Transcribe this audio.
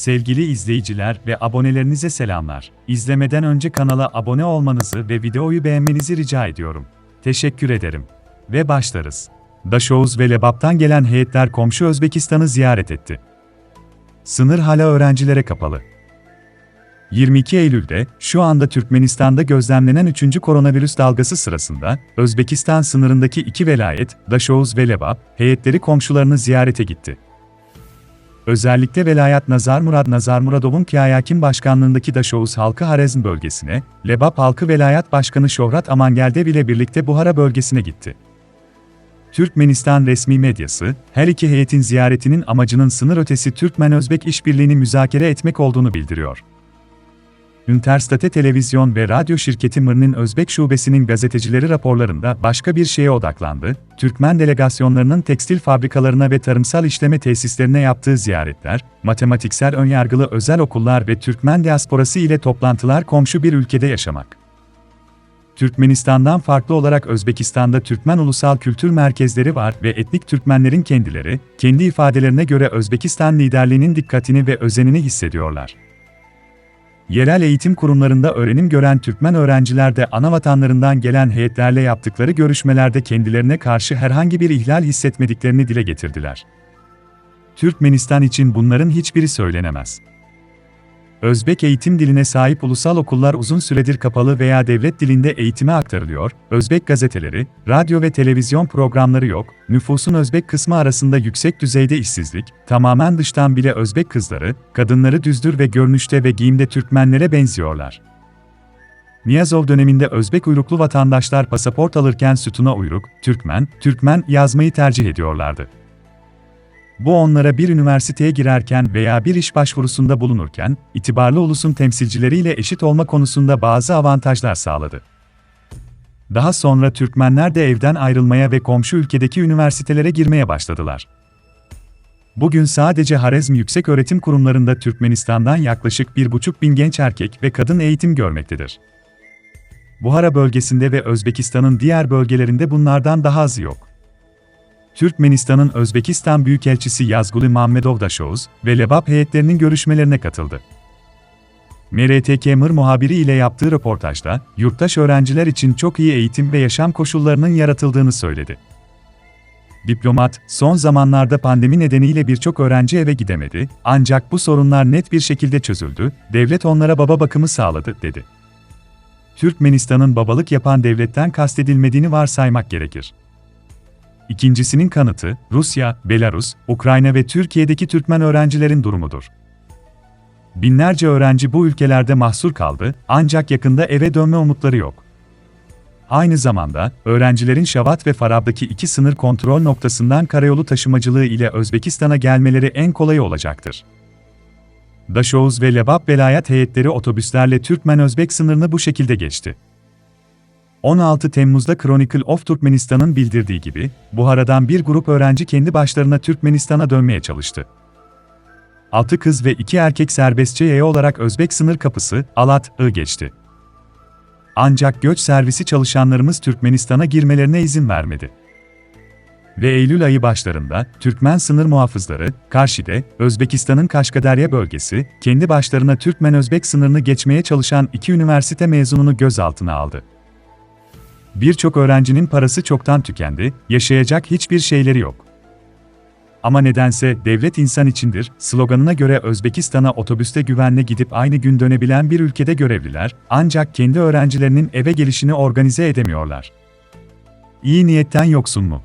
Sevgili izleyiciler ve abonelerinize selamlar. İzlemeden önce kanala abone olmanızı ve videoyu beğenmenizi rica ediyorum. Teşekkür ederim. Ve başlarız. Daşoğuz ve Lebap'tan gelen heyetler komşu Özbekistan'ı ziyaret etti. Sınır hala öğrencilere kapalı. 22 Eylül'de, şu anda Türkmenistan'da gözlemlenen 3. koronavirüs dalgası sırasında, Özbekistan sınırındaki iki velayet, Daşoğuz ve Lebap, heyetleri komşularını ziyarete gitti. Özellikle velayet Nazar Murad Nazar Muradov'un Kiyayakin başkanlığındaki Daşoğuz halkı Harezm bölgesine, Lebap halkı velayet başkanı Şohrat Amangeldev ile birlikte Buhara bölgesine gitti. Türkmenistan resmi medyası, her iki heyetin ziyaretinin amacının sınır ötesi Türkmen-Özbek işbirliğini müzakere etmek olduğunu bildiriyor. Interstate Televizyon ve Radyo şirketi Mır'ın Özbek şubesinin gazetecileri raporlarında başka bir şeye odaklandı, Türkmen delegasyonlarının tekstil fabrikalarına ve tarımsal işleme tesislerine yaptığı ziyaretler, matematiksel önyargılı özel okullar ve Türkmen diasporası ile toplantılar komşu bir ülkede yaşamak. Türkmenistan'dan farklı olarak Özbekistan'da Türkmen ulusal kültür merkezleri var ve etnik Türkmenlerin kendileri, kendi ifadelerine göre Özbekistan liderliğinin dikkatini ve özenini hissediyorlar. Yerel eğitim kurumlarında öğrenim gören Türkmen öğrenciler de ana vatanlarından gelen heyetlerle yaptıkları görüşmelerde kendilerine karşı herhangi bir ihlal hissetmediklerini dile getirdiler. Türkmenistan için bunların hiçbiri söylenemez. Özbek eğitim diline sahip ulusal okullar uzun süredir kapalı veya devlet dilinde eğitime aktarılıyor, Özbek gazeteleri, radyo ve televizyon programları yok, nüfusun Özbek kısmı arasında yüksek düzeyde işsizlik, tamamen dıştan bile Özbek kızları, kadınları düzdür ve görünüşte ve giyimde Türkmenlere benziyorlar. Niyazov döneminde Özbek uyruklu vatandaşlar pasaport alırken sütuna uyruk, Türkmen, Türkmen yazmayı tercih ediyorlardı. Bu onlara bir üniversiteye girerken veya bir iş başvurusunda bulunurken, itibarlı ulusun temsilcileriyle eşit olma konusunda bazı avantajlar sağladı. Daha sonra Türkmenler de evden ayrılmaya ve komşu ülkedeki üniversitelere girmeye başladılar. Bugün sadece Harezm Yüksek Öğretim Kurumlarında Türkmenistan'dan yaklaşık 1,5 bin genç erkek ve kadın eğitim görmektedir. Buhara bölgesinde ve Özbekistan'ın diğer bölgelerinde bunlardan daha azı yok. Türkmenistan'ın Özbekistan Büyükelçisi Yazguli Mahmedov Daşoğuz ve Lebap heyetlerinin görüşmelerine katıldı. MRTK Mır muhabiri ile yaptığı röportajda, yurttaş öğrenciler için çok iyi eğitim ve yaşam koşullarının yaratıldığını söyledi. Diplomat, son zamanlarda pandemi nedeniyle birçok öğrenci eve gidemedi, ancak bu sorunlar net bir şekilde çözüldü, devlet onlara baba bakımı sağladı, dedi. Türkmenistan'ın babalık yapan devletten kastedilmediğini varsaymak gerekir. İkincisinin kanıtı, Rusya, Belarus, Ukrayna ve Türkiye'deki Türkmen öğrencilerin durumudur. Binlerce öğrenci bu ülkelerde mahsur kaldı, ancak yakında eve dönme umutları yok. Aynı zamanda, öğrencilerin Şavat ve Farab'daki iki sınır kontrol noktasından karayolu taşımacılığı ile Özbekistan'a gelmeleri en kolayı olacaktır. Daşoğuz ve Lebap velayet heyetleri otobüslerle Türkmen-Özbek sınırını bu şekilde geçti. 16 Temmuz'da Chronicle of Turkmenistan'ın bildirdiği gibi, Buhara'dan bir grup öğrenci kendi başlarına Türkmenistan'a dönmeye çalıştı. 6 kız ve 2 erkek serbestçe yaya olarak Özbek sınır kapısı, Alat-ı geçti. Ancak göç servisi çalışanlarımız Türkmenistan'a girmelerine izin vermedi. Ve Eylül ayı başlarında, Türkmen sınır muhafızları, Karşi'de, Özbekistan'ın Kaşkaderya bölgesi, kendi başlarına Türkmen-Özbek sınırını geçmeye çalışan iki üniversite mezununu gözaltına aldı. Birçok öğrencinin parası çoktan tükendi, yaşayacak hiçbir şeyleri yok. Ama nedense devlet insan içindir sloganına göre Özbekistan'a otobüste güvenle gidip aynı gün dönebilen bir ülkede görevliler, ancak kendi öğrencilerinin eve gelişini organize edemiyorlar. İyi niyetten yoksun mu?